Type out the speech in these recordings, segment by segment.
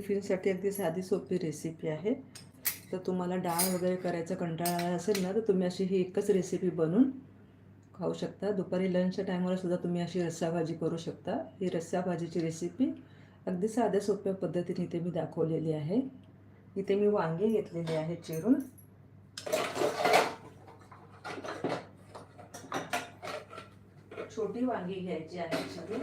टिफिनसाठी अगदी साधी सोपी रेसिपी आहे. तर तुम्हाला डाळ वगैरे करायचा कंटाळा आला असेल ना तर तुम्ही अशी ही एकच रेसिपी बनवून खाऊ शकता. दुपारी लंचच्या टायमाला सुद्धा तुम्ही अशी रस्साभाजी करू शकता. ही रस्साभाजीची रेसिपी अगदी साध्या सोप्या पद्धतीने इथे मी दाखवलेली आहे. इथे मी वांगे घेतलेले आहे चिरून. छोटी वांगी घ्यायची आहे चिरून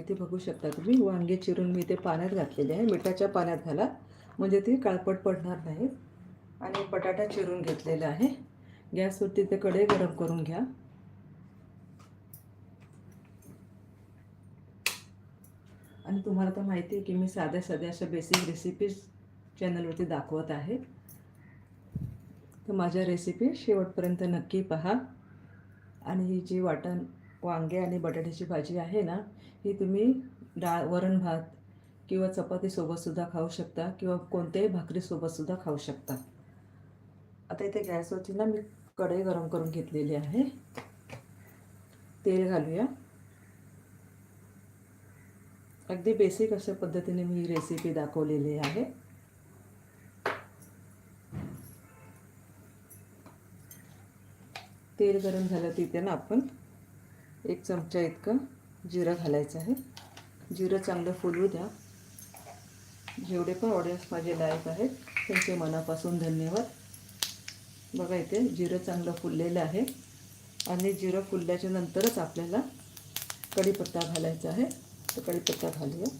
इथे बघू शकता. तुम्ही वांगे चिरून मी ते पाण्यात घातलेले आहे. मिठाच्या पाण्यात घाला. म्हणजे ते काळपट पडणार नाहीत. आणि बटाटा चिरून घेतलेला आहे. गॅसवरती ते कढई गरम करून घ्या. आणि तुम्हाला तर माहिती आहे की मी साध्या साध्या अशा बेसिक रेसिपीज चॅनलवरती दाखवत आहे. तर माझ्या रेसिपी शेवटपर्यंत नक्की पहा. आणि ही जी वाटण वांगे आणि बटाट्याची भाजी आहे ना ही तुम्ही डाळ वरण भात किंवा चपातीसोबतसुद्धा खाऊ शकता किंवा कोणत्याही भाकरीसोबतसुद्धा खाऊ शकता. आता इथे गॅसवरती ना मी कढई गरम करून घेतलेली आहे. तेल घालूया. अगदी बेसिक अशा पद्धतीने मी ही रेसिपी दाखवलेली आहे. तेल गरम झालं तिथे ना आपण एक चमचा इतकं जिरं घालायचं आहे. जिरं चांगलं फुलवू द्या. जेवढे पण ऑडियन्स माझे लायक आहेत त्यांचे मनापासून धन्यवाद. बघा इथे जिरं चांगलं फुललेलं आहे. आणि जिरं फुलल्याच्या नंतरच आपल्याला कढीपत्ता घालायचा आहे. तर कढीपत्ता घालूया.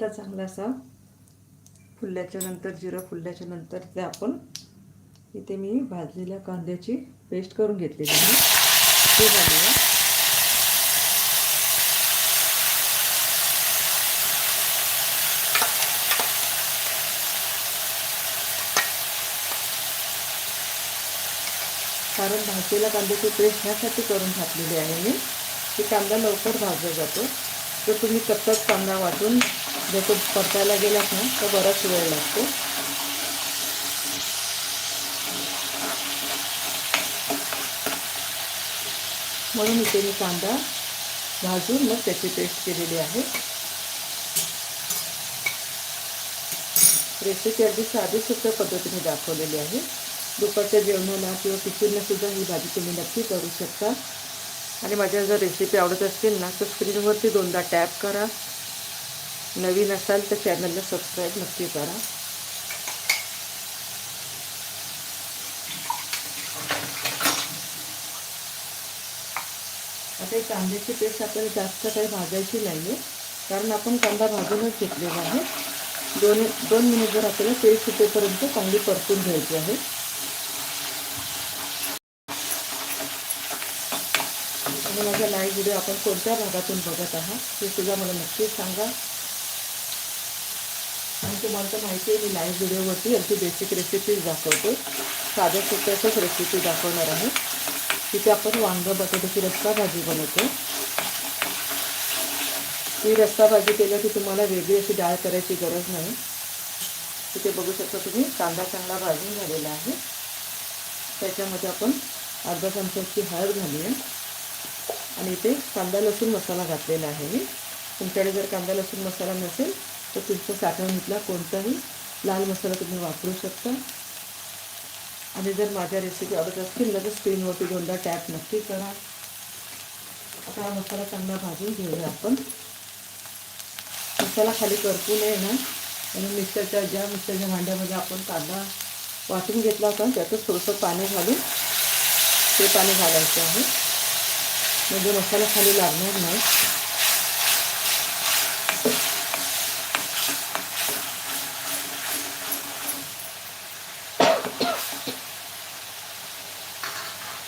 कढीपत्ता चांगला असा. फुलल्याच्या नंतर जिरं फुलल्याच्या नंतर ते आपण इथे मी भाजलेल्या कांद्याची पेस्ट करून घेतलेली आहे. ते घालूया कारण भाजलेल्या कांद्याची पेस्ट ह्यासाठी करून घातलेली आहे मी. की कांदा लवकर भाजला जातो. तर तुम्ही कच्चाच कांदा वाटून जर तो परतायला गेलात ना तर बराच वेळ लागतो. म्हणून इथे मी कांदा भाजून मग त्याची पेस्ट केलेली आहे. रेसिपी अगदी साधी सुद्धा पद्धतीने दाखवलेली आहे. दुपारच्या जेवणाला किंवा टिफिनला सुद्धा ही भाजी तुम्ही नक्की करू शकता. आणि माझ्या जर रेसिपी आवडत असतील ना तर स्क्रीनवरती दोनदा टॅप करा. नवीन असाल तर चॅनलला सबस्क्राईब नक्की करा. आता ही कांद्याची पेस्ट आपल्याला जास्त काही भाजायची नाही आहे कारण आपण कांदा भाजूनच घेतलेला आहे. दोन दोन मिनिट जर आपल्याला पेस्ट सुटेपर्यंत कांदी परतून घ्यायची आहे. आणि माझा लाईव्ह व्हिडिओ आपण कोणत्या भागातून बघत आहात हे सुद्धा मला नक्की सांगा. तुम्हाला तर माहिती आहे मी लाईव्ह व्हिडिओवरती अगदी बेसिक रेसिपीज दाखवतो. साध्या सोप्याच रेसिपी दाखवणार आहे. तिथे आपण वांगं बटाट्याची रस्सा भाजी बनवतो. ही रस्सा भाजी केल्या की तुम्हाला वेगळी अशी डाळ करायची गरज नाही. तिथे बघू शकता तुम्ही कांदा चांगला भाजून झालेला आहे. त्याच्यामध्ये आपण अर्धा चमचाची हळद घालूया. आणि इथे कांदा लसूण मसाला घातलेला आहे. मी तुमच्याकडे जर कांदा लसूण मसाला नसेल तर तुमच्या साठवणीतला कोणताही लाल मसाला तुम्ही वापरू शकता. आणि जर माझ्या रेसिपी आवडत असतील तर स्क्रीनवरती दोनदा टॅप नक्की करा. आता हा मसाला चांगला भाजून घेऊया आपण. मसाला खाली करपू नये ना आणि मिक्सरच्या ज्या मिक्सरच्या भांड्यामध्ये आपण कांदा वाटून घेतला होता त्यातच थोडंसं पाणी घालून ते पाणी घालायचं आहे. म्हणजे मसाला खाली लागणार नाही.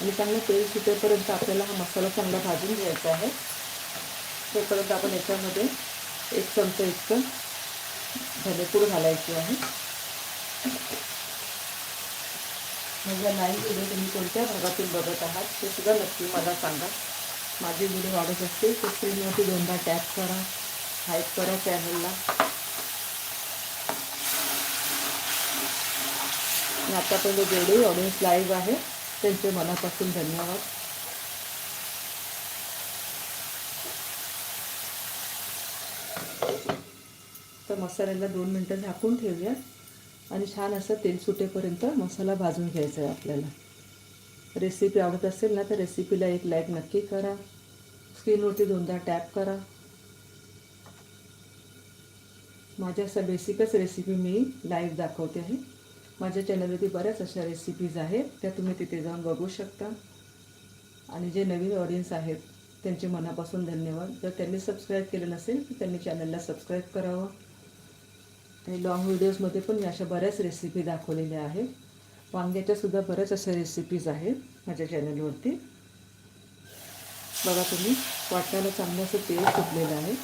आणि चांगलं तेल सुटेपर्यंत आपल्याला हा मसाला चांगला भाजून घ्यायचा आहे. तोपर्यंत आपण याच्यामध्ये एक चमचा इतकं धनेपूड घालायची आहे. माझ्या नाही व्हिडिओ तुम्ही कोणत्या भागातून बघत आहात ते सुद्धा नक्की मला सांगा. माझे व्हिडिओ वाढत असतील तर स्क्रीनवरती दोनदा टॅप करा हाईप करा चॅनलला. आणि आतापर्यंत जेवढेही ऑडियन्स लाईव्ह आहे त्यांचे मनापासून धन्यवाद. तर मसाल्याला दोन मिनटं झाकून ठेवूया. आणि छान असं तेल सुटेपर्यंत मसाला भाजून घ्यायचा आहे आपल्याला. रेसिपी आवडत असेल ना तर रेसिपीला एक लाईक नक्की करा. स्क्रीनवरती दोनदा टॅप करा. माझ्या अशा बेसिकच रेसिपी मी लाईव्ह दाखवते आहे. माझ्या चॅनलवरती बऱ्याच अशा रेसिपीज आहेत त्या तुम्ही तिथे जाऊन बघू शकता. आणि जे नवीन ऑडियन्स आहेत त्यांचे मनापासून धन्यवाद. जर त्यांनी सबस्क्राईब केलं नसेल तर त्यांनी चॅनलला सबस्क्राईब करावं. आणि लॉंग व्हिडिओजमध्ये पण मी अशा बऱ्याच रेसिपी दाखवलेल्या आहेत. वांग्याच्या सुद्धा बऱ्याच अशा रेसिपीज आहेत माझ्या चॅनलवरती बघा तुम्ही वाटायला चांगलं असं तेल सुटलेलं आहे.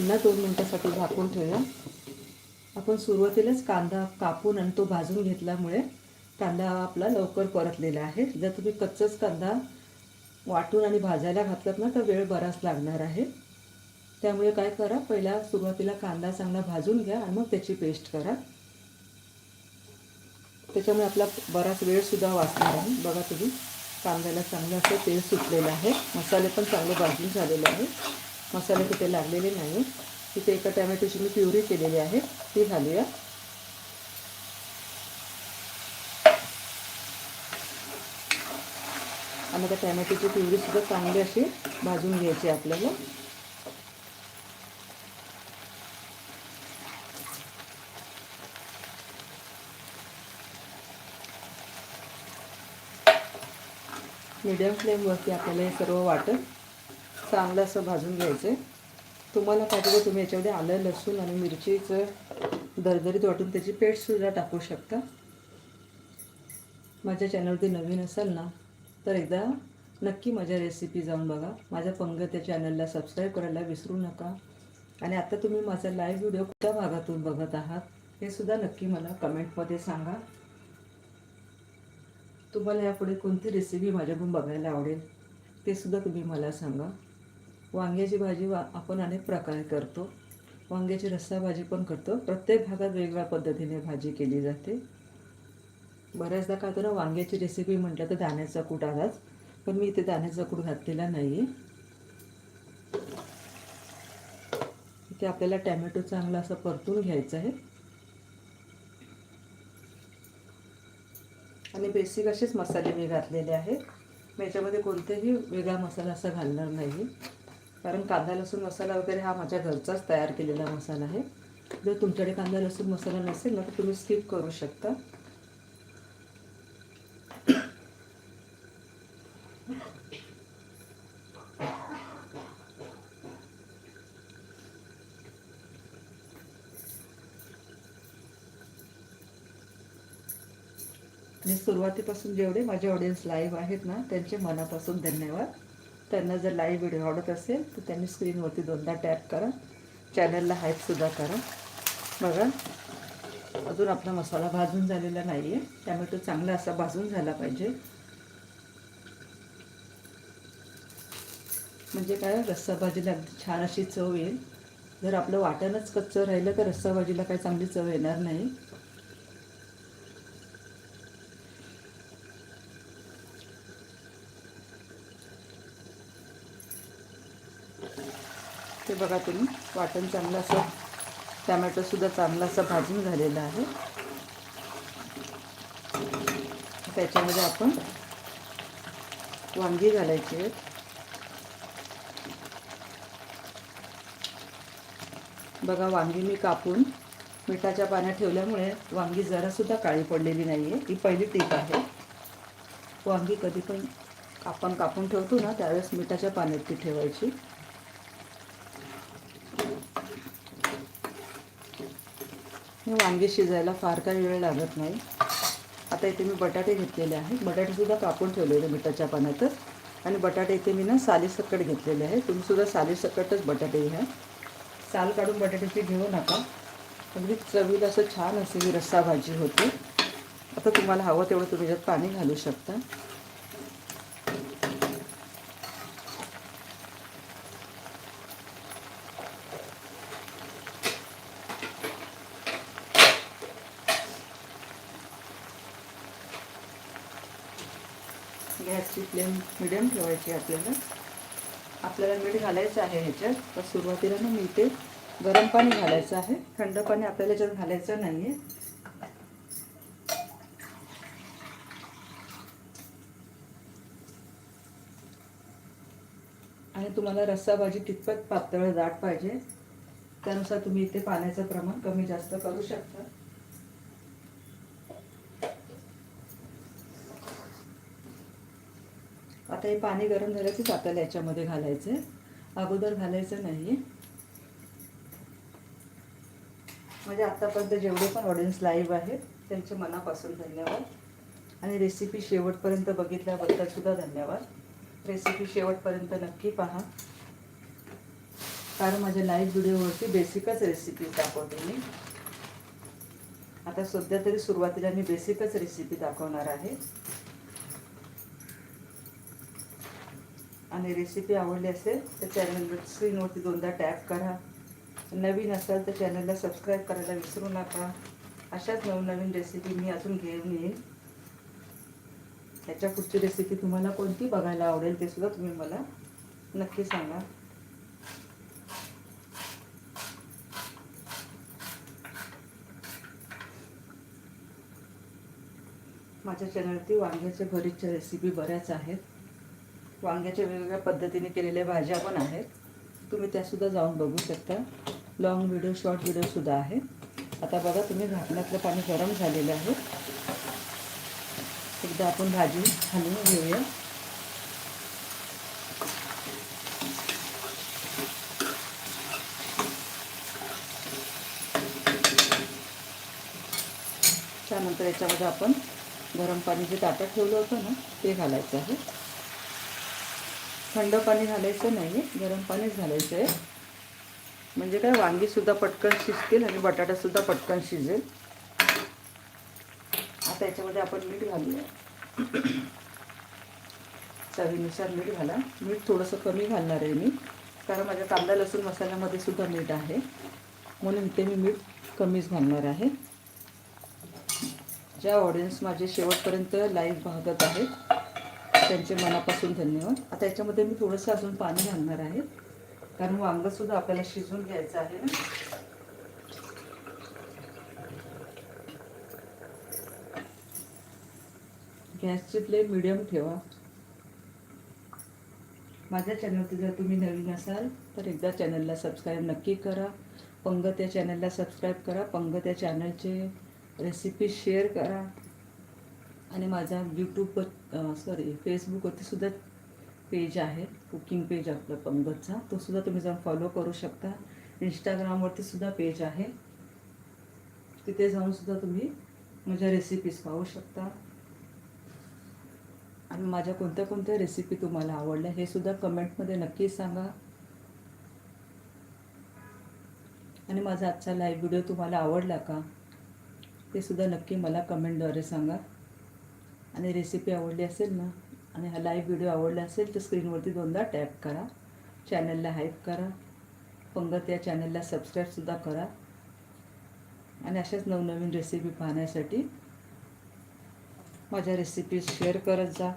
पुन्हा दोन मिनटासाठी झाकून ठेवूया. आपण सुरुवातीलाच कांदा कापून आणि तो भाजून घेतल्यामुळे कांदा आपला लवकर परतलेला आहे. जर तुम्ही कच्चाच कांदा वाटून आणि भाजायला घातलात ना तर वेळ बराच लागणार आहे. त्यामुळे काय करा पहिला सुरुवातीला कांदा चांगला भाजून घ्या आणि मग त्याची पेस्ट करा. त्याच्यामुळे आपला बराच वेळसुद्धा वाचणार आहे. बघा तुम्ही कांद्याला चांगलं असं तेल सुटलेलं आहे. मसाले पण चांगले भाजून झालेले आहे मसाले कुठे लागलेले नाही तिथे एका टॅमॅटोची मी प्युरी केलेली आहे. ती घालूया. आणि त्या टॅमॅटोची प्युरीसुद्धा चांगली अशी भाजून घ्यायची आपल्याला. मीडियम फ्लेमवरती आपल्याला हे सर्व वाटण चांगलं असं भाजून घ्यायचं आहे तुम्हाला पाहिजे तर तुम्ही याच्यामध्ये आलं लसूण आणि मिरचीचं दरदरीत वाटून त्याची पेस्टसुद्धा टाकू शकता. माझ्या चॅनलवरती नवीन असाल ना तर एकदा नक्की माझ्या रेसिपी जाऊन बघा. माझ्या पंग त्या चॅनलला सबस्क्राईब करायला विसरू नका. आणि आता तुम्ही माझा लाईव्ह व्हिडिओ कुठल्या भागातून बघत आहात हे सुद्धा नक्की मला कमेंटमध्ये सांगा. तुम्हाला यापुढे कोणती रेसिपी माझ्याकडून बघायला आवडेल ते सुद्धा तुम्ही मला सांगा. वांग्याची भाजी वा आपण अनेक प्रकारे करतो. वांग्याची रस्सा भाजी पण करतो. प्रत्येक भागात वेगवेगळ्या पद्धतीने भाजी केली जाते. बऱ्याचदा काय होतं ना वांग्याची रेसिपी म्हटलं तर दाण्याचा कूट आलाच. पण मी इथे दाण्याचा कूट घातलेला नाही आहे इथे आपल्याला टॅमॅटो चांगला असं परतून घ्यायचं आहे. आणि बेसिक असेच मसाले मी घातलेले आहेत. मी याच्यामध्ये कोणतेही वेगळा मसाला असा घालणार नाही कारण कांदा लसूण मसाला वगैरे हा माझ्या घरचाच तयार केलेला मसाला आहे. जर तुमच्याकडे कांदा लसूण मसाला नसेल ना तर तुम्ही स्किप करू शकता. आणि सुरुवातीपासून जेवढे माझे ऑडियन्स लाईव्ह आहेत ना त्यांचे मनापासून धन्यवाद. त्यांना जर लाईव्ह व्हिडिओ आवडत असेल तर त्यांनी स्क्रीनवरती दोनदा टॅप करा. चॅनलला हाईपसुद्धा करा. बघा. अजून आपला मसाला भाजून झालेला नाही आहे त्यामुळे तो चांगला असा भाजून झाला पाहिजे. म्हणजे काय रस्सा भाजीला अगदी छान अशी चव येईल. जर आपलं वाटणच कच्चं राहिलं तर रस्सा भाजीला काही चांगली चव येणार नाही. बघा तुम्ही वाटण चांगलं असं टॅमॅटोसुद्धा चांगला असं भाजून झालेलं आहे. त्याच्यामध्ये आपण वांगी घालायची आहेत बघा वांगी मी कापून मिठाच्या पाण्यात ठेवल्यामुळे वांगी जरासुद्धा काळी पडलेली नाही आहे ही पहिली टीप आहे. वांगी कधी पण आपण कापून ठेवतो ना त्यावेळेस मिठाच्या पाण्यात ती ठेवायची. वांगे शिजायला फार काही वेळ लागत नाही. आता इथे मी बटाटे घेतलेले आहेत. बटाटेसुद्धा कापून ठेवलेले मिठाच्या पाण्यातच आणि बटाटे इथे मी ना सालीसकट घेतलेले आहे तुम्हीसुद्धा सालीसकटच बटाटे घ्या. साल काढून बटाट्याची घेऊ नका. अगदी चवीला असं छान असे ही रस्सा भाजी होते. आता तुम्हाला हवं तेवढं तुम्ही त्यात पाणी घालू शकता गॅसची फ्लेम मिडियम ठेवायची आपल्याला. आपल्याला मीठ घालायचं आहे ह्याच्यात. तर सुरुवातीला ना मी ते गरम पाणी घालायचं आहे. थंड पाणी आपल्याला ह्याच्यात घालायचं नाही आहे आणि तुम्हाला रस्सा भाजी कितपत पातळ दाट पाहिजे त्यानुसार तुम्ही इथे पाण्याचं प्रमाण कमी जास्त करू शकता. आता हे पाणी गरम झालं की आपल्याला याच्यामध्ये घालायचं. आहे अगोदर घालायचं नाही. म्हणजे आत्तापर्यंत जेवढे पण ऑडियन्स लाईव्ह आहेत त्यांचे मनापासून धन्यवाद. आणि रेसिपी शेवटपर्यंत बघितल्याबद्दल सुद्धा धन्यवाद. रेसिपी शेवटपर्यंत नक्की पहा. कारण माझ्या लाईव्ह व्हिडिओवरती बेसिकच रेसिपी दाखवते मी. आता सध्या तरी सुरुवातीला मी बेसिकच रेसिपी दाखवणार आहे. आणि रेसिपी आवडली असेल तर चॅनल स्क्रीनवरती दोनदा टॅप करा. नवीन असाल तर चॅनलला सबस्क्राईब करायला विसरू नका. अशाच नवनवीन रेसिपी मी अजून घेऊन येईन. त्याच्या पुढची रेसिपी तुम्हाला कोणती बघायला आवडेल ते सुद्धा तुम्ही मला नक्की सांगा. माझ्या चॅनलवरती वांग्याच्या भरीतच्या रेसिपी बऱ्याच आहेत. वांग्याच्या वेगवेगळ्या पद्धतीने केलेल्या भाज्या पण आहेत. तुम्ही त्यासुद्धा जाऊन बघू शकता. लॉंग व्हिडिओ शॉर्ट व्हिडिओसुद्धा आहे आता बघा तुम्ही झाकणातलं पाणी गरम झालेलं आहे. एकदा आपण भाजी घालून घेऊया. त्यानंतर याच्यामध्ये आपण गरम पाणी जे ताटात ठेवलं होतं ना ते घालायचं आहे. थंड पाणी घालायचं नाही गरम पाणीच घालायचं आहे म्हणजे काय वांगीसुद्धा पटकन शिजतील आणि बटाटासुद्धा पटकन शिजेल. आता याच्यामध्ये आपण मीठ घालूया. चवीनुसार मीठ घाला. मीठ थोडंसं कमी घालणार आहे मी कारण माझ्या कांदा लसूण मसाल्यामध्ये सुद्धा मीठ आहे. म्हणून इथे मी मीठ कमीच घालणार आहे. ज्या ऑडियन्स माझे शेवटपर्यंत लाईव्ह भागत आहेत त्यांचे मनापासून धन्यवाद. आता याच्यामध्ये मी थोडंसं अजून पाणी घालणार आहे. कारण वांगंसुद्धा आपल्याला शिजवून घ्यायचं आहे ना. गॅसची फ्लेम मिडियम ठेवा. माझ्या चॅनलवरती जर तुम्ही नवीन असाल तर एकदा चॅनलला सबस्क्राईब नक्की करा. पंगत या चॅनलला सबस्क्राईब करा. पंगत या चॅनलचे रेसिपी शेअर करा. आणि माझा यूट्यूब सॉरी फेसबुकवरती सुद्धा पेज आहे कुकिंग पेज आपलं पंगतचा. तो सुद्धा तुम्ही जाऊन फॉलो करू शकता. इंस्टाग्रामवरती सुद्धा पेज आहे. तिथे जाऊन सुद्धा तुम्ही माझ्या रेसिपीज पाहू शकता. आणि माझ्या कोणत्या कोणत्या रेसिपी तुम्हाला आवडल्या हे सुद्धा कमेंटमध्ये नक्की सांगा. आणि माझा आजचा लाईव्ह व्हिडिओ तुम्हाला आवडला का ते सुद्धा नक्की मला कमेंटद्वारे सांगा. आणि रेसिपी आवडली असेल ना आणि हा लाईव्ह व्हिडिओ आवडला असेल तर स्क्रीनवरती दोनदा टॅप करा. चॅनलला हाईप करा. पंगत या चॅनलला सबस्क्राईबसुद्धा करा. आणि अशाच नवनवीन रेसिपी पाहण्यासाठी माझ्या रेसिपीज शेअर करत जा.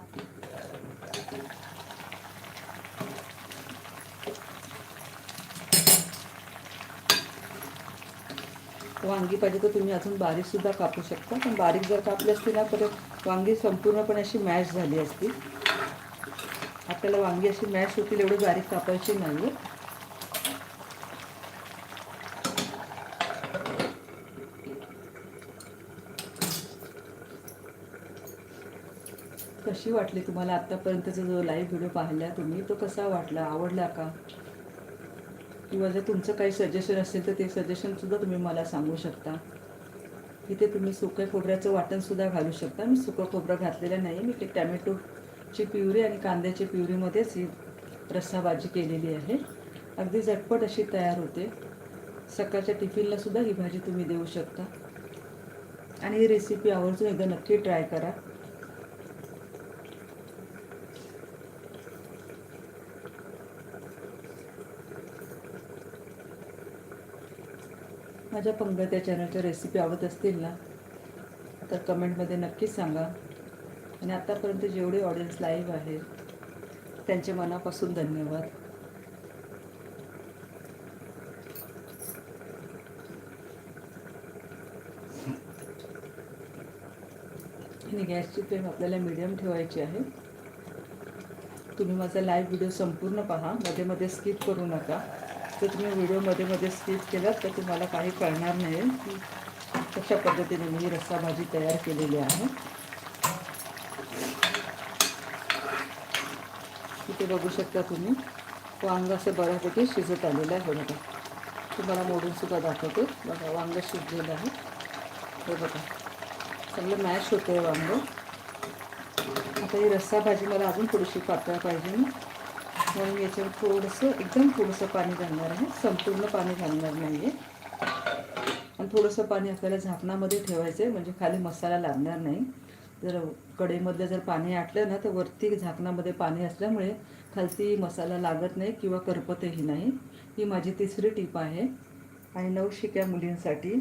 वांगी पाहिजे तर तुम्ही अजून बारीकसुद्धा कापू शकता. पण बारीक जर कापली असती ना तर वांगी संपूर्णपणे अशी मॅश झाली असती. आपल्याला वांगी अशी मॅश होतील एवढी बारीक कापायची नाही कशी वाटली तुम्हाला आत्तापर्यंतचा जो लाईव्ह व्हिडिओ पाहिला तुम्ही? तो कसा वाटला? आवडला का? किंवा जर तुमचं काही सजेशन असेल तर ते सजेशनसुद्धा तुम्ही मला सांगू शकता. इथे तुम्ही सुक्या खोबऱ्याचं वाटणसुद्धा घालू शकता. मी सुकं खोबरं घातलेलं नाही. मी ते टॅमॅटोची प्युरी आणि कांद्याची प्युरीमध्येच ही रस्सा भाजी केलेली आहे. अगदी झटपट अशी तयार होते. सकाळच्या टिफिनलासुद्धा ही भाजी तुम्ही देऊ शकता. आणि ही रेसिपी आवर्जून एकदा नक्की ट्राय करा. माझ्या पंगत या चॅनलच्या रेसिपी आवडत असतील ना तर कमेंटमध्ये नक्कीच सांगा. आणि आत्तापर्यंत जेवढे ऑडियन्स लाईव्ह आहेत त्यांचे मनापासून धन्यवाद. आणि गॅसची फ्लेम आपल्याला मिडियम ठेवायची आहे. तुम्ही माझा लाईव्ह व्हिडिओ संपूर्ण पहा मध्ये मध्ये स्किप करू नका. जर तुम्ही व्हिडिओमध्ये मध्ये स्किप केलात तर तुम्हाला काही कळणार नाही कशा पद्धतीने मी रस्सा भाजी तयार केलेली आहे. इथे बघू शकता तुम्ही वांग असं बऱ्यापैकी शिजत आलेलं आहे बघा. तुम्हाला मोडून सुद्धा दाखवते. बघा वांग शिजलेलं आहे. हे बघा चांगलं मॅश होतं आहे वांग. आता ही रस्सा भाजी मला अजून थोडीशी पातळ पाहिजे ना. म्हणून याच्यावर थोडंसं एकदम थोडंसं पाणी घालणार आहे. संपूर्ण पाणी घालणार नाही आहे आणि थोडंसं पाणी आपल्याला झाकणामध्ये ठेवायचं आहे म्हणजे खाली मसाला लागणार नाही. जर कढईमधलं जर पाणी आटलं ना तर वरती झाकणामध्ये पाणी असल्यामुळे खालती मसाला लागत नाही किंवा करपतही नाही. ही माझी तिसरी टीप आहे. आणि नवशिक्या मुलींसाठी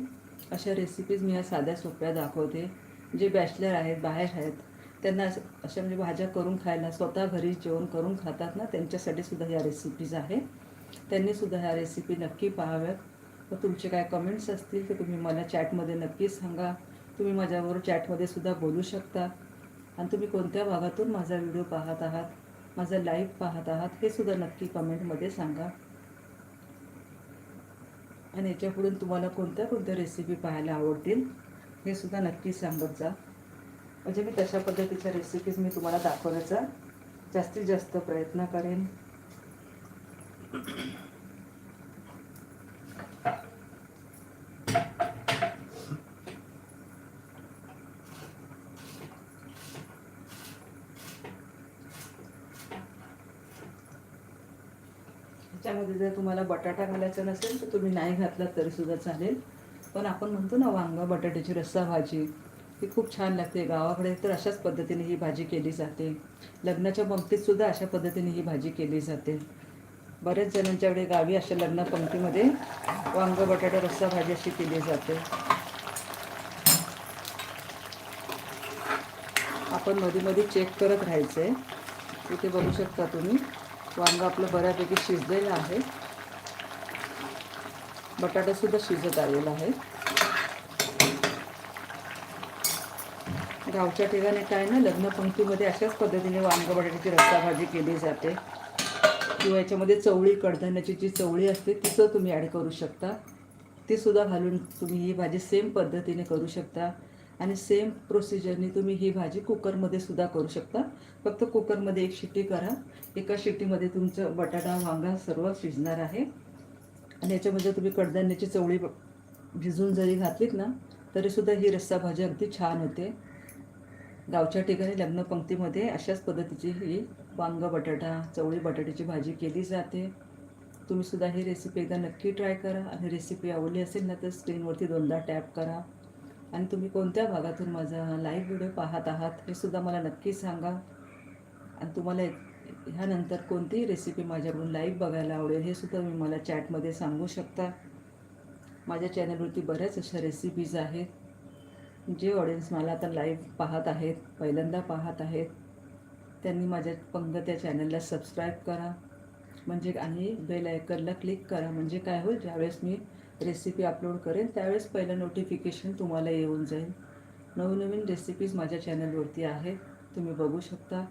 अशा रेसिपीज मी या साध्या सोप्या दाखवते. जे बॅचलर आहेत बाहेर आहेत त्यांना अशा म्हणजे भाज्या करून खायला स्वतः घरी जेवण करून खातात ना त्यांच्यासाठी सुद्धा या रेसिपीज आहे त्यांनी सुद्धा ह्या रेसिपी नक्की पाहाव्यात. व तुमचे काय कमेंट्स असतील तर तुम्ही मला चॅटमध्ये नक्कीच सांगा. तुम्ही माझ्याबरोबर चॅटमध्ये सुद्धा बोलू शकता. आणि तुम्ही कोणत्या भागातून माझा व्हिडिओ पाहत आहात माझा लाईव्ह पाहत आहात हे सुद्धा नक्की कमेंटमध्ये सांगा. आणि याच्यापुढून तुम्हाला कोणत्या कोणत्या रेसिपी पाहायला आवडतील हे सुद्धा नक्की सांगत जा. म्हणजे मी तशा पद्धतीच्या रेसिपीज मी तुम्हाला दाखवण्याचा जास्तीत जास्त प्रयत्न करेन. ह्याच्यामध्ये जर तुम्हाला बटाटा घालायचा नसेल तर तुम्ही नाही घातला तरी सुद्धा चालेल. पण आपण म्हणतो ना वांगा बटाट्याची रस्सा भाजी. ही खूप छान लागते गावाकडे. तर अशाच पद्धतीने ही भाजी केली जाते. लग्नाच्या पंक्तीतसुद्धा अशा पद्धतीने ही भाजी केली जाते. बऱ्याच जणांच्याकडे गावी अशा लग्न पंक्तीमध्ये वांग बटाटा रस्सा भाजी अशी केली जाते. आपण मध्ये मध्ये चेक करत राहायचं. आहे इथे बघू शकता तुम्ही वांग आपलं बऱ्यापैकी शिजलेलं आहे. बटाटासुद्धा शिजत आलेला आहे. गावच्या ठिकाणी काय ना लग्न पंक्तीमध्ये अशाच पद्धतीने वांग बटाट्याची रस्सा भाजी केली जाते. किंवा याच्यामध्ये चवळी कडधान्याची जी चवळी असते तिचं तुम्ही ॲड करू शकता. ती सुद्धा घालून तुम्ही ही भाजी सेम पद्धतीने करू शकता. आणि सेम प्रोसिजरने तुम्ही ही भाजी कुकरमध्ये सुद्धा करू शकता. फक्त कुकरमध्ये एक शिट्टी करा. एका शिट्टीमध्ये तुमचं बटाटा वांगा सर्व शिजणार आहे. आणि याच्यामध्ये तुम्ही कडधान्याची चवळी ब- जरी घातलीत ना तरीसुद्धा ही रस्सा भाजी अगदी छान होते. गावच्या ठिकाणी लग्नपंक्तीमध्ये अशाच पद्धतीची ही वांग बटाटा चवळी बटाट्याची भाजी केली जाते. तुम्ही सुद्धा ही रेसिपी एकदा नक्की ट्राय करा. आणि रेसिपी आवडली असेल ना तर स्क्रीनवरती दोनदा टॅप करा. आणि तुम्ही कोणत्या भागातून माझा लाईव्ह व्हिडिओ पाहत आहात हे सुद्धा मला नक्की सांगा. आणि तुम्हाला ह्यानंतर कोणतीही रेसिपी माझ्याकडून लाईव्ह बघायला आवडेल हे सुद्धा तुम्ही मला चॅटमध्ये सांगू शकता. माझ्या चॅनलवरती बऱ्याच अशा रेसिपीज आहेत. जे ऑडियन्स मला आता लाईव्ह पाहत आहेत पहिल्यांदा पाहत आहेत त्यांनी माझ्या पंगत त्या चॅनलला सबस्क्राईब करा. म्हणजे आणि बेल आयकनला क्लिक करा. म्हणजे काय होईल? ज्यावेळेस मी रेसिपी अपलोड करेन त्यावेळेस पहिलं नोटिफिकेशन तुम्हाला येऊन जाईल. नवनवीन रेसिपीज माझ्या चॅनलवरती आहेत. तुम्ही बघू शकता.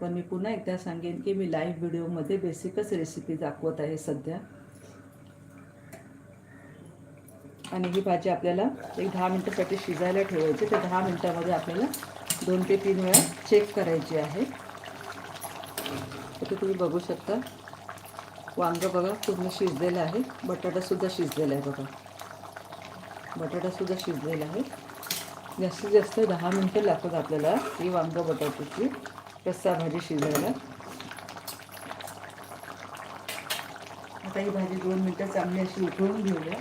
पण मी पुन्हा एकदा सांगेन की मी लाईव्ह व्हिडिओमध्ये बेसिकच रेसिपी दाखवत आहे सध्या. आणि ही भाजी आपल्याला एक दहा मिनटासाठी शिजायला ठेवायची. तर दहा मिनटामध्ये आपल्याला दोन ते तीन वेळा चेक करायची आहे. तर तुम्ही बघू शकता वांगं बघा पूर्ण शिजलेलं आहे. बटाटासुद्धा शिजलेला आहे बघा. बटाटासुद्धा शिजलेला आहे. जास्तीत जास्त दहा मिनटं लागतात आपल्याला ही वांगं बटाट्याची रस्सा भाजी शिजायला. आता ही भाजी दोन मिनटं चांगली अशी उकळून घेऊया.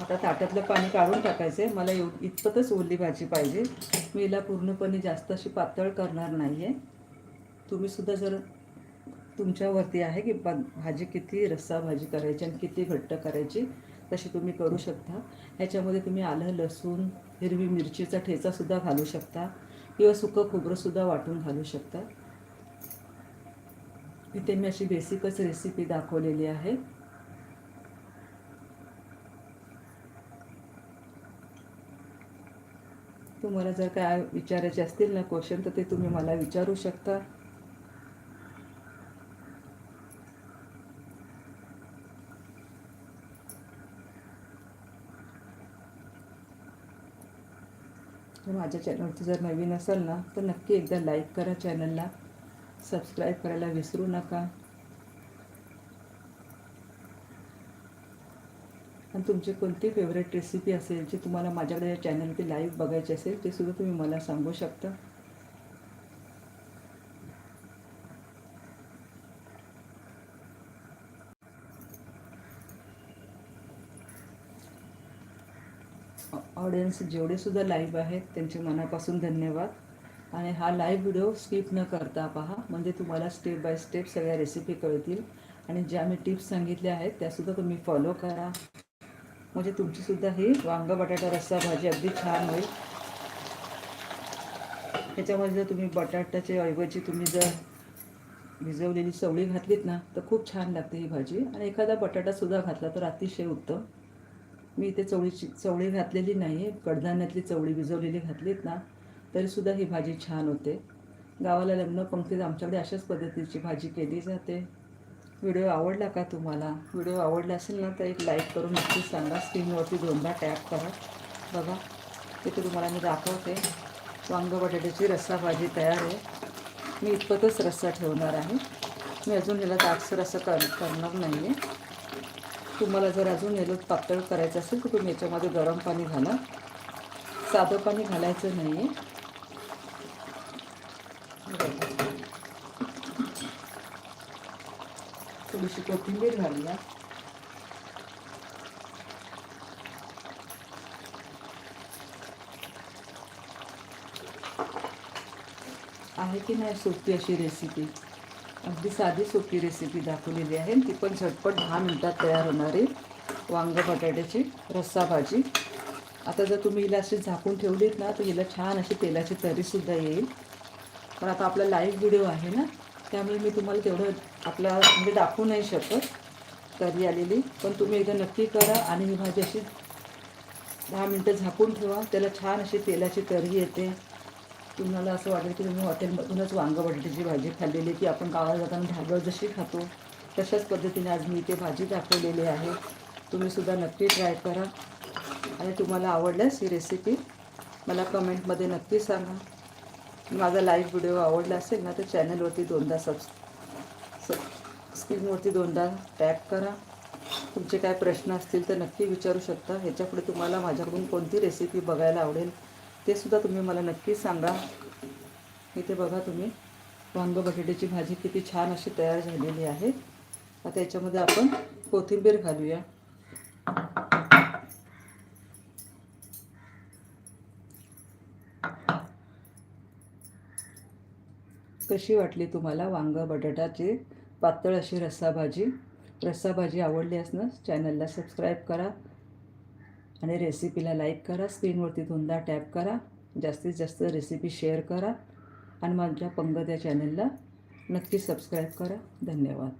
आता ताटातलं पाणी काढून टाकायचं आहे मला एव इतपतच ओली भाजी पाहिजे. मी हिला पूर्णपणे जास्त अशी पातळ करणार नाही आहे तुम्हीसुद्धा जर तुमच्यावरती आहे की पा भाजी किती रस्सा भाजी करायची आणि किती घट्ट करायची तशी तुम्ही करू शकता. ह्याच्यामध्ये तुम्ही आलं लसूण हिरवी मिरचीचा ठेचासुद्धा घालू शकता. किंवा सुकं खोबरंसुद्धा वाटून घालू शकता. इथे मी अशी बेसिकच रेसिपी दाखवलेली आहे. तुम्हाला जर काय विचारायचे असतील ना क्वेश्चन तर ते तुम्ही मला विचारू शकता. माझ्या चॅनलवरती जर नवीन असाल ना तर नक्की एकदा लाईक करा चॅनलला सबस्क्राईब करायला विसरू नका. तुमची कोणती फेवरेट रेसिपी असेल जी तुम्हाला माझ्याकडे या चॅनलवरती लाईव्ह बघायची असेल ते सुद्धा तुम्ही मला सांगू शकता. ऑडियन्स जेवढेसुद्धा लाईव्ह आहेत त्यांचे मनापासून धन्यवाद. आणि हा लाईव्ह व्हिडिओ स्किप न करता पहा म्हणजे तुम्हाला स्टेप बाय स्टेप सगळ्या रेसिपी कळतील. आणि ज्या मी टिप्स सांगितल्या आहेत त्यासुद्धा तुम्ही फॉलो करा. म्हणजे तुमचीसुद्धा ही वांग बटाटा रस्सा भाजी अगदी छान होईल. ह्याच्यामध्ये जर तुम्ही बटाट्याच्या ऐवजी तुम्ही जर भिजवलेली चवळी घातलीत ना तर खूप छान लागते ही भाजी. आणि एखादा बटाटासुद्धा घातला तर अतिशय उत्तम. मी इथे चवळीची चवळी घातलेली नाही आहे कडधान्यातली चवळी भिजवलेली घातलीत ना तरीसुद्धा ही भाजी छान होते. गावाला लग्न पंक्तीत आमच्याकडे अशाच पद्धतीची भाजी केली जाते. व्हिडिओ आवडला का तुम्हाला? व्हिडिओ आवडला असेल ना तर एक लाईक करून नक्की सांगा. स्क्रीनवरती दोनदा टॅप करा. बघा तिथे तुम्हाला मी दाखवते. वांग बटाट्याची रस्सा भाजी तयार आहे. मी इतपतच रस्सा ठेवणार आहे. मी अजून याला दाटसर असं कर करणार नाही आहे तुम्हाला जर अजून याला पातळ करायचं असेल तर तुम्ही याच्यामध्ये गरम पाणी घाला. साधं पाणी घालायचं नाही आहे थोडीशी कोथिंबीर घालूया आहे की नाही सोपी अशी रेसिपी अगदी साधी सोपी रेसिपी दाखवलेली आहे ती पण झटपट दहा मिनटात तयार होणारी वांग बटाट्याची रस्सा भाजी आता जर तुम्ही हिला अशी झाकून ठेवलीत ना तर हिला छान अशी तेलाची तरीसुद्धा येईल पण आता आपला लाईव्ह व्हिडिओ आहे ना त्यामुळे मी तुम्हाला तेवढं आपला म्हणजे दाखवू नाही शकत. तरी आलेली. पण तुम्ही एकदा नक्की करा आणि ही भाजी अशी दहा मिनटं झाकून ठेवा. त्याला छान अशी तेलाची तरी येते. तुम्हाला असं वाटेल की तुम्ही हॉटेलमधूनच वांगं बटाट्याची भाजी खाल्लेली की आपण गावाला जाताना ढाबळ जशी खातो तशाच पद्धतीने आज मी इथे भाजी दाखवलेली आहे. तुम्हीसुद्धा नक्की ट्राय करा. आणि तुम्हाला आवडल्यास ही रेसिपी मला कमेंटमध्ये नक्की सांगा. माझा लाईव्ह व्हिडिओ आवडला असेल ना तर चॅनलवरती दोनदा सबस्क्राईब स्क्रीनवरती दोनदा टॅप करा. तुमचे काय प्रश्न असतील तर नक्की विचारू शकता. ह्याच्यापुढे तुम्हाला माझ्याकडून कोणती रेसिपी बघायला आवडेल ते सुद्धा तुम्ही मला नक्की सांगा. इथे बघा तुम्ही वांग बटाट्याची भाजी किती छान अशी तयार झालेली आहे. आता याच्यामध्ये आपण कोथिंबीर घालूया. कशी वाटली तुम्हाला वांग बटाट्याची? पातळ अशी रस्सा भाजी. रस्सा भाजी आवडली असणं चॅनलला सबस्क्राईब करा आणि रेसिपीला लाईक करा. स्क्रीनवरती दोनदा टॅप करा. जास्तीत जास्त रेसिपी शेअर करा. आणि माझ्या पंगत या चॅनलला नक्की सबस्क्राईब करा. धन्यवाद.